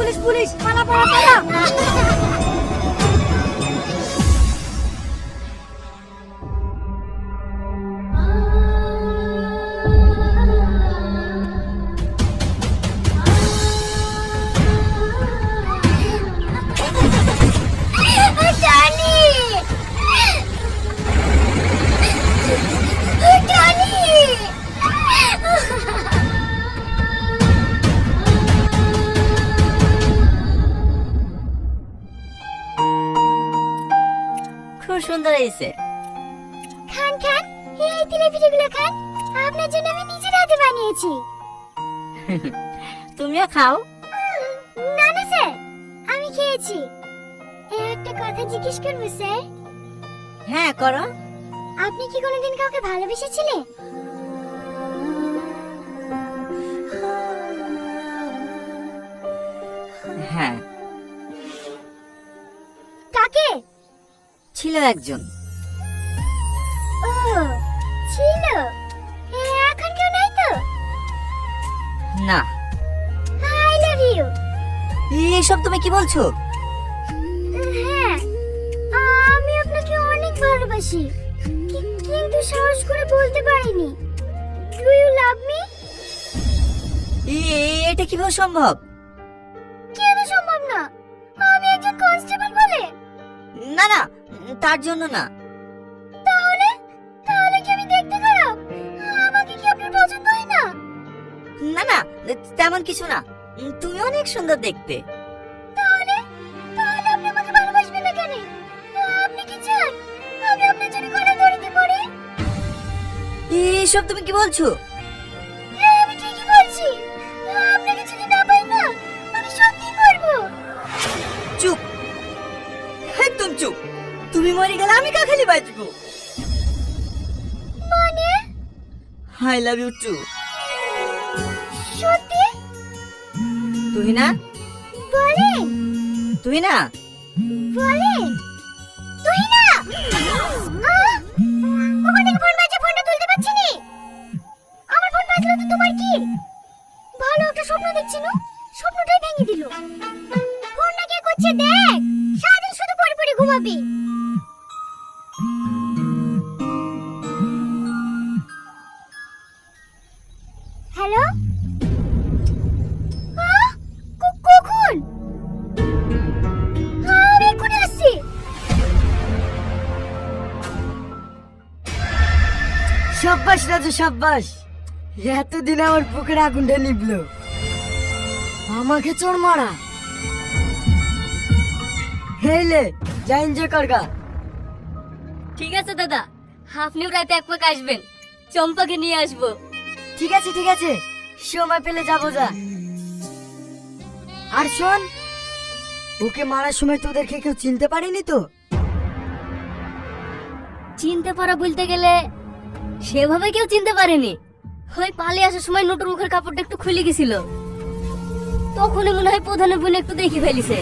Police police পালা পালা পালা হয়েছে। খান খান এই খান। আপনার জন্য আমি নিজের হাতে বানিয়েছি। তুমিও খাও। না না স্যার আমি খেয়েছি। একটা কথা জিজ্ঞেস করব স্যার। হ্যাঁ করো। আপনি কি কোনোদিন কাউকে ভালোবেসেছিলেন হ্যাঁ। কাকে? ছিল একজন। না। আই লাভ ইউ এসব তুমি কি বলছো? হ্যাঁ আমি আপনাকে অনেক ভালোবাসি। কিন্তু সাহস করে বলতে পারিনি। ডু ইউ লাভ মি এটা কীভাবে সম্ভব? কেন সম্ভব না? আমি একজন কনস্টেবল বলে। না না তার জন্য না। তেমন কিছু না। তুমি অনেক সুন্দর দেখতে। তাহলে? তাহলে আপনি আমাকে ভালোবাসবেন না কেন? আপনি কি চান? আমি আপনার জন্য গলা এসব তুমি কি বলছো? হ্যাঁ আমি ঠিকই বলছি। আপনাকে যদি না পাই না আমি সত্যি মরবো। চুপ। একদম চুপ। তুমি মরে গেলে আমি কাখালি বাঁচবো মানে? আই লাভ ইউ টু তুই না বলেন তুই না বলেন তুই ওখান থেকে ফোন বাজছে? ফোনটা তুলতে পারছি নি। আমার ফোন বাজলো তো তোমার কি? ভালো একটা স্বপ্ন দেখছি না? স্বপ্নটাই ভেঙে দিল। ফোনটা কে করছে দেখ? সারাদিন শুধু পড়ে পড়ে ঘুমাবি। রাজু সাব্বাস এতদিন আমার বুকের আগুনটা নিবলো। আমাকে চোর মারা। হেলে যা এনজয় করগা ঠিক আছে দাদা আপনিও রাতে এক পাক আসবেন। চম্পাকে নিয়ে আসব। ঠিক আছে ঠিক আছে সময় পেলে যাব যা। আর শোন ওকে মারার সময় তোদেরকে কেউ চিনতে পারেনি তো? চিনতে পারা বলতে গেলে সেভাবে কেউ চিনতে পারেনি। হয় পালিয়ে আসার সময় নোটর মুখের কাপড়টা একটু খুলে গেছিল। তখনই মনে হয় প্রধানের বোন একটু দেখে ফেলিছে।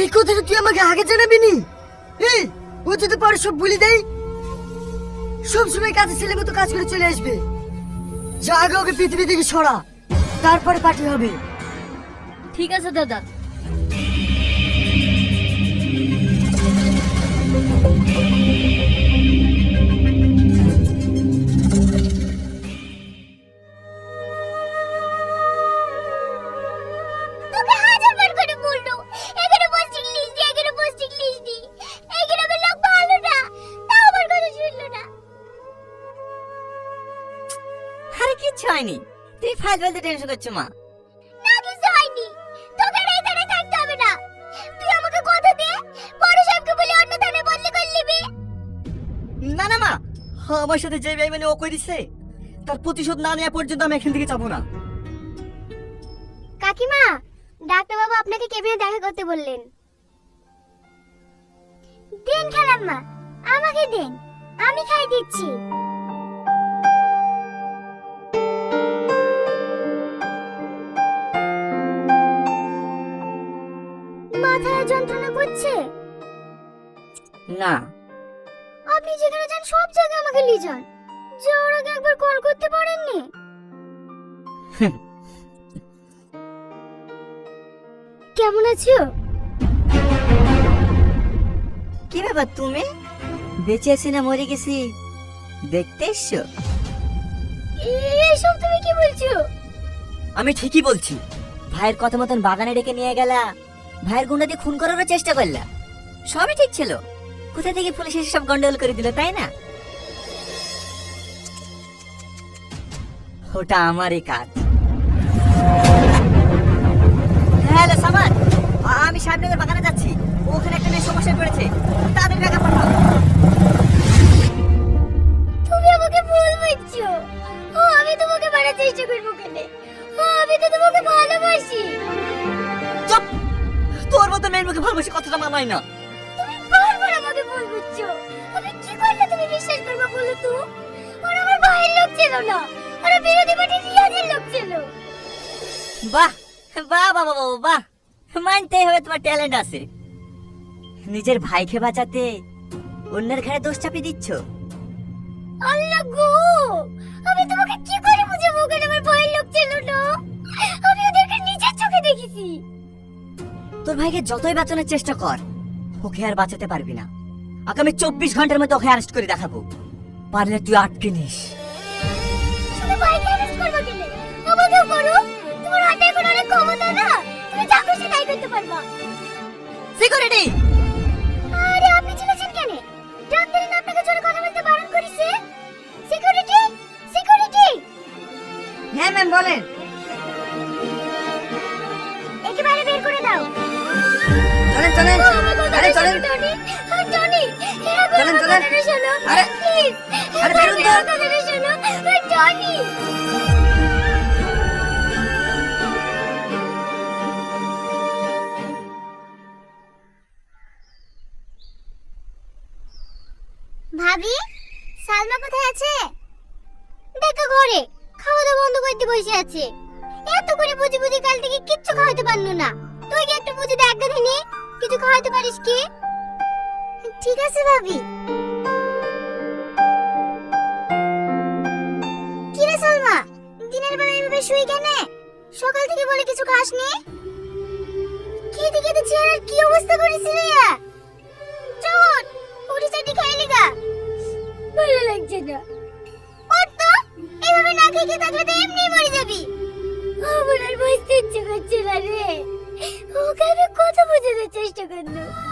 এই কথাটা তুই আমাকে আগে জানাবি নি এই ও যদি পরে সব বলি দেয় সব সময় কাজে ছেলে মতো কাজ করে চলে আসবে। যা আগে ওকে পৃথিবী থেকে সরা তারপরে পার্টি হবে। ঠিক আছে দাদা। তোকে হয়নি। তুই ফাইল ফাইলতে টেনশন করছ মা। না কিছু হয়নি তোকে আর এই থানায় থাকতে হবে না। তুই আমাকে কথা দে বড় সাহেবকে বলে অন্য থানায় বদলি করে নিবি। না না মা। আমার সাথে যে বেইমানি ও করেছে তার প্রতিশোধ না নেওয়া পর্যন্ত আমি এখান থেকে যাব না। কাকিমা ডাক্তার বাবু আপনাকে কেবিনে দেখা করতে বললেন। দেন খালাম্মা আমাকে দেন। আমি খাই দিচ্ছি। না। আপনি যেখানে যান সব জায়গায় আমাকে নিয়ে যান। যাওয়ার আগে একবার কল করতে পারেননি? কেমন আছো? কি ব্যাপার তুমি? বেঁচে আছি না মরে গেছি? দেখতে এসছো? এসব তুমি কি বলছো? আমি ঠিকই বলছি। ভাইয়ের কথা মতন বাগানে ডেকে নিয়ে গেলা। ভাইয়ের গুন্ডা দিয়ে খুন করারও চেষ্টা করলা। সবই ঠিক ছিল। কোথা থেকে পুলিশ এসে সব গন্ডগোল করে দিল তাই না? ওটা আমারই কাজ। হ্যালো সামান আমি সাহেবনগর বাগানে যাচ্ছি। ওখানে একটা মেয়ে সমস্যায় পড়েছে। তাদের টাকা পাঠাও। তুমি আমাকে ভুল বুঝছ। ও আমি তোমাকে মারার চেষ্টা করব কেন? ও আমি তো তোমাকে ভালোবাসি। চুপ! তোর মতো মেয়ের মুখে ভালোবাসি কথাটা মানায় না। আমাকে ভুল বুঝছ। আমি কি করলে তুমি বিশ্বাস করবে বলো তো? ওরা আমার ভাইয়ের লোক ছিল না। ওরা বিরোধী পার্টির রিয়াজের লোক ছিল। বাহ বাহ বাহ বাহ বাহ, মানতেই হবে তোমার ট্যালেন্ট আছে। নিজের ভাইকে বাঁচাতে অন্যের ঘাড়ে দোষ চাপিয়ে দিচ্ছ? আল্লাহ গো! আমি তোমাকে কি করে বুঝাবো? কেন আমার ভাইয়ের লোক ছিল না। আমি ওদেরকে নিজের চোখে দেখেছি। তোর ভাইকে যতই বাঁচানোর চেষ্টা কর ওকে আর বাঁচাতে পারবি না। আগামী চব্বিশ ঘণ্টার মধ্যে ওকে অ্যারেস্ট করে দেখাবো। পারলে তুই আটকে নিস। সিকিউরিটি আরে আপনি চলেছেন কেন? না আপনাকে জোরে কথা বলতে বারণ করেছে। সিকিউরিটি সিকিউরিটি হ্যাঁ ম্যাম বলেন। একে বাইরে বের করে দাও। চলেন চলেন। আরে চলেন। চলেন, চলেন। আরে, আরে একবার তো। টনি। ভাবি সালমা কোথায় আছে দেখো ঘরে খাওয়া দাওয়া বন্ধ করতে বসে আছে এত করে বুঝি বুঝি কাল থেকে কিচ্ছু খাওয়াতে পারল না তুই কি একটু বুঝে দেখ দেখিনি কিছু খাওয়াতে পারিস কি ঠিক আছে, ভাবি। কি রে সালমা? দিনের বেলা এভাবে কেন? সকাল থেকে বলে কিছু খাসনি খেতে খেতে চেহারার কি অবস্থা করেছিস রে? চল, উঠি চাটি খাই লিগা ভালো লাগছে না। এভাবে না খেয়ে থাকলে তো এমনি মরে যাবি। আমার আর বসতে ইচ্ছে করছে না রে। ওকে আমি কত বোঝানোর চেষ্টা করল তাও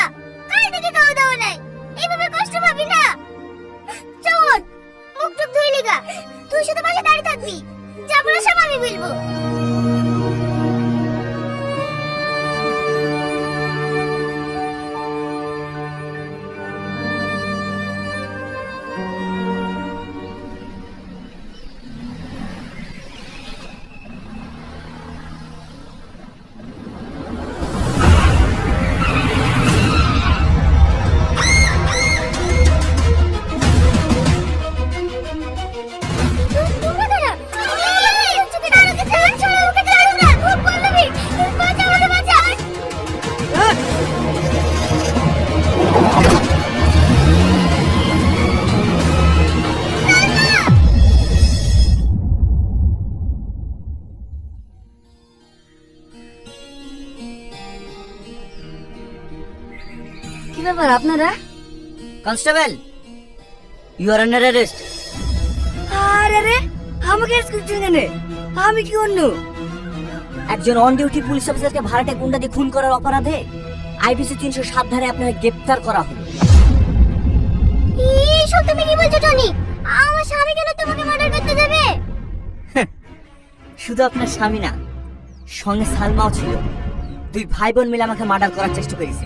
কি ব্যাপার আপনারা? Constable you are under arrest আরে রে আমাকে কেন? আমি কি অন্য? একজন অন ডিউটি পুলিশ অফিসারকে ভাড়াটে গুন্ডা দিয়ে খুন করার অপরাধে আইপিসি তিনশো সাত ধারে আপনাকে গ্রেপ্তার করা হলো। এইসব তুমি কি বলছো টনি? আমার স্বামী কেন তোমাকে মার্ডার করতে যাবে? শুধু আপনার স্বামী না সঙ্গে সালমাও ছিল। দুই ভাই বোন মিলে আমাকে মার্ডার করার চেষ্টা করেছে।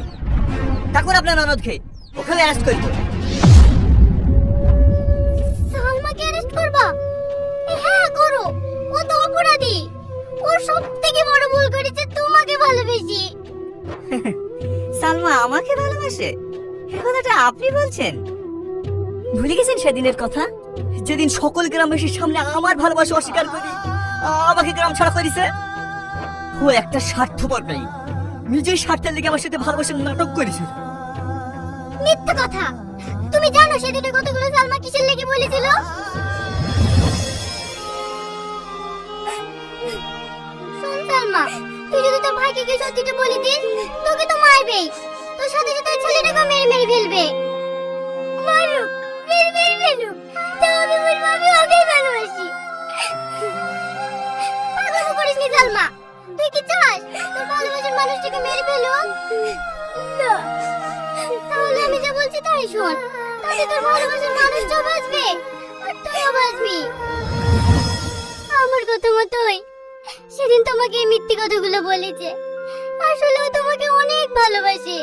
তারপর আপনার ননদকে ওখানে অ্যারেস্ট করব সালমাকে অ্যারেস্ট করবা? হ্যাঁ করো। ও তো অপরাধী। ওর সব থেকে বড় ভুল করেছে তোমাকে ভালোবেসে। সালমা আমাকে ভালোবাসে? এ কথাটা আপনি বলছেন? ভুলে গেছেন সেদিনের কথা? যেদিন সকল গ্রামবাসীর সামনে আমার ভালোবাসা অস্বীকার করি আমাকে গ্রাম ছাড়া করেছে? ও একটা স্বার্থপর নাই নিজের স্বার্থের লেগে আমার সাথে ভালোবাসার নাটক করেছিল। কথা। তুমি জানো সেদিনে কতগুলো সালমা কিসের লেগে বলেছিল? শোন সালমা, তুই যদি তোর ভাইকে গিয়ে সত্যিটা বলে দিস, তোকে তো মারবেই। তোর সাথে সাথে ছেলেটাকে মেরে মেরে ফেলবে। মারুক, মেরে মেরে নি মানুষটাকে বলছি তাই শোন। তাতে তোর ভালোবাসার মানুষটাও বাঁচবে। আর তুইও বাঁচবি। আমার কথা মতোই সেদিন তোমাকে এই মিথ্যে কথাগুলো বলেছে। আসলে ও তোমাকে অনেক ভালোবাসে।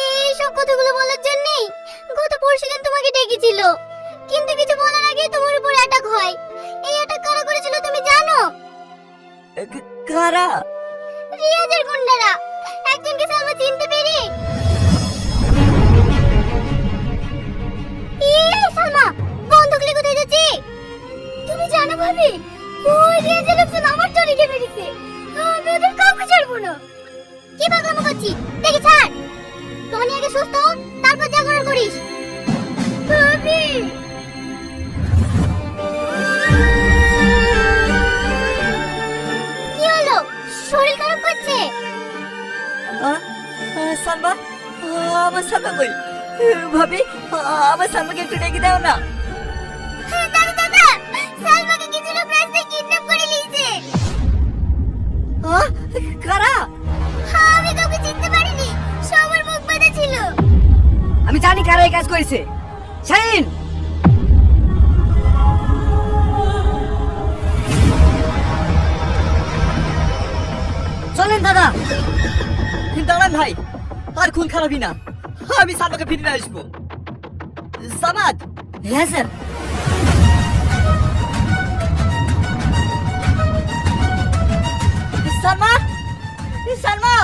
এই সব কথাগুলো বলার জন্যই গত পরশুদিন তোমাকে ডেকেছিল। কিন্তু কিছু বলার আগে তোমার উপর অ্যাটাক হয়। এই অ্যাটাক কারা করেছিল তুমি জানো? কারা? রিয়াজের গুন্ডারা। একজনকে সালমা চিনতে পেরে জানো ভাবি? ওই রিয়াজের লোকজন আমার চরিকে মেরেছে আমি ওদের কাউকে ছাড়বো না। কি পাগলামো করছি দেখি ছাড়। টনি আগে সুস্থ তারপর যা করিস। ভাবি! কি হলো? শরীর খারাপ করছে? সালমা আমার সালমা কই? ভাবি আমার সালমাকে একটু ডেকে দাও না। করেছে শাহিন! চলেন দাদা। দাঁড়ান ভাই আর খুন খারাপই না। আমি সালমাকে ফিরে আসব। সামাদ! হ্যাঁ স্যার। সালমা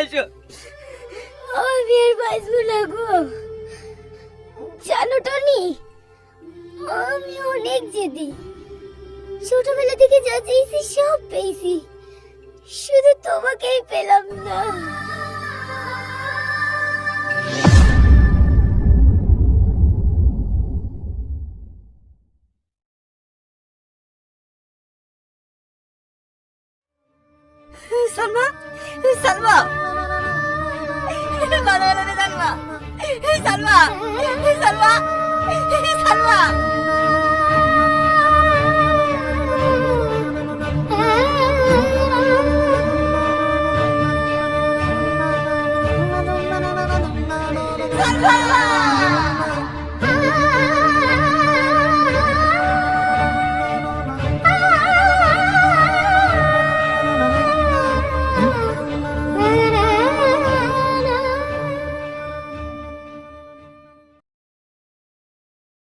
এসো আমি আর বাঁচবো না গো। জানো টনি? আমি অনেক জেদি। ছোটবেলা থেকে যা চেয়েছি সব পেয়েছি। শুধু তোমাকেই পেলাম না।